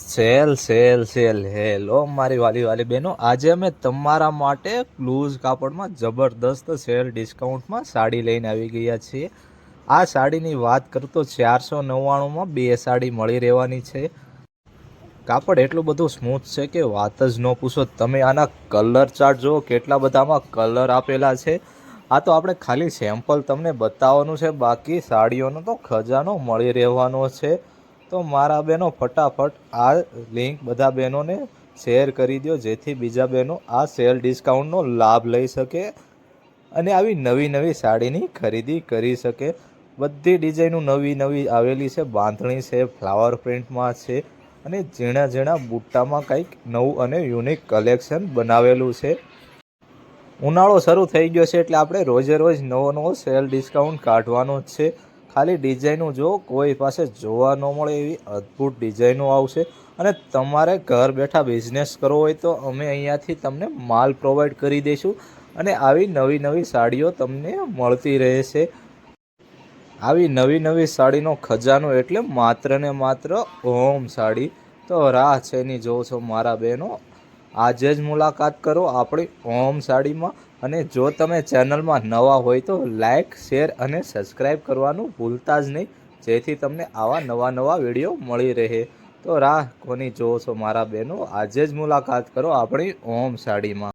Sale sale sale. Hello મારી વાલી વાલી બહેનો, આજે અમે તમારા માટે ક્લૂઝ કાપડમાં જબરદસ્ત સેલ ડિસ્કાઉન્ટમાં સાડી લઈને આવી ગયા છીએ. આ સાડીની વાત કરું તો ચારસો નવ્વાણુંમાં બે સાડી મળી રહેવાની છે. કાપડ એટલું બધું સ્મૂથ છે કે વાત જ ન પૂછો. તમે આના કલર ચાર્ટ જુઓ, કેટલા બધામાં કલર આપેલા છે. આ તો આપણે ખાલી સેમ્પલ તમને બતાવવાનું છે, બાકી સાડીઓનો તો ખજાનો મળી રહેવાનો છે. તો મારા બહેનો ફટાફટ આ લિંક બધા બહેનોને શેર કરી દો જેથી બીજા બહેનો આ સેલ ડિસ્કાઉન્ટનો લાભ લઈ શકે અને આવી નવી નવી સાડીની ખરીદી કરી શકે. બધી ડિઝાઇનો નવી નવી આવેલી છે, બાંધણી છે, ફ્લાવર પ્રિન્ટમાં છે અને ઝીણા ઝીણા બુટ્ટામાં કંઈક નવું અને યુનિક કલેક્શન બનાવેલું છે. ઉનાળો શરૂ થઈ ગયો છે એટલે આપણે રોજે રોજ નવો નવો સેલ ડિસ્કાઉન્ટ કાઢવાનો જ છે. ખાલી ડિઝાઇનો જો કોઈ પાસે જોવા ન મળે એવી અદ્ભુત ડિઝાઇનો આવશે અને તમારે ઘર બેઠા બિઝનેસ કરવો હોય તો અમે અહીંયાથી તમને માલ પ્રોવાઈડ કરી દઈશું અને આવી નવી નવી સાડીઓ તમને મળતી રહેશે. આવી નવી નવી સાડીનો ખજાનો એટલે માત્ર ને માત્ર ઓમ સાડી. તો રાહ છે ની જોવો છો મારા બહેનો. આજે જ મુલાકાત કરો આપણી ઓમ સાડીમાં. અને જો તમે ચેનલમાં નવા હોય તો લાઈક, શેર અને સબસ્ક્રાઈબ કરવાનું ભૂલતા જ નહીં. જેથી તમને આવા નવા નવા વીડિયો મળી રહે. તો રાહ કોની જોવો મારા બહેનો? આજે જ મુલાકાત કરો આપણી ઓમ સાડીમાં.